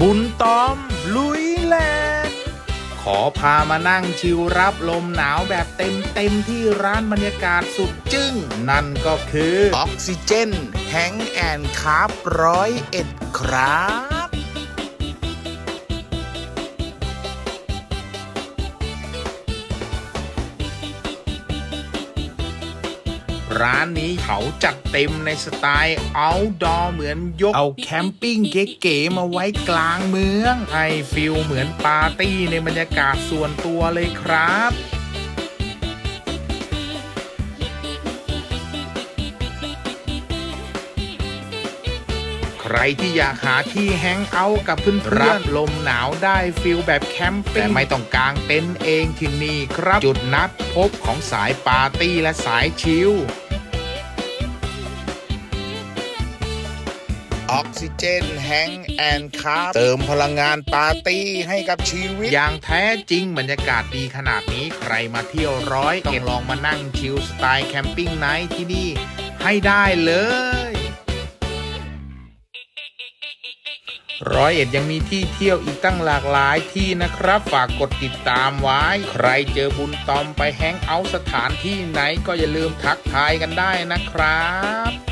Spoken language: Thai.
บุญตอม ลุยแลนด์ขอพามานั่งชิลรับลมหนาวแบบเต็มเต็มที่ร้านบรรยากาศสุดจึ้ง นั่นก็คือ ออกซิเจนแฮงแอนคาร์บร้อยเอ็ดครับ ร้านนี้เขาจัดเต็มในสไตล์ outdoor เหมือนยก เอาแคมปิ้งเก๋ๆมาไว้กลางเมือง ให้ฟิลเหมือนปาร์ตี้ในบรรยากาศส่วนตัวเลยครับ ใครที่อยากหาที่แฮงเอาท์กับเพื่อนๆรับลมหนาวได้ฟิลแบบแคมปิ้งแต่ไม่ต้องกางเต็นท์เองที่นี่ครับจุดนัดพบของสายปาร์ตี้และสายชิลออกซิเจนแฮงแอนคาร์เติมพลังงานปาร์ตี้ให้กับชีวิต อย่างแท้จริงบรรยากาศดีขนาดนี้ใครมาเที่ยวร้อยต้องลองมานั่งชิลสไตล์แคมปิ้งไนท์ที่นี่ให้ได้เลย ร้อยเอ็ดยังมีที่เที่ยวอีกตั้งหลากหลายที่นะครับ ฝากกดติดตามไว้ ใครเจอบุญตอมไปแฮงเอาท์สถานที่ไหนก็อย่าลืมทักทายกันได้นะครับ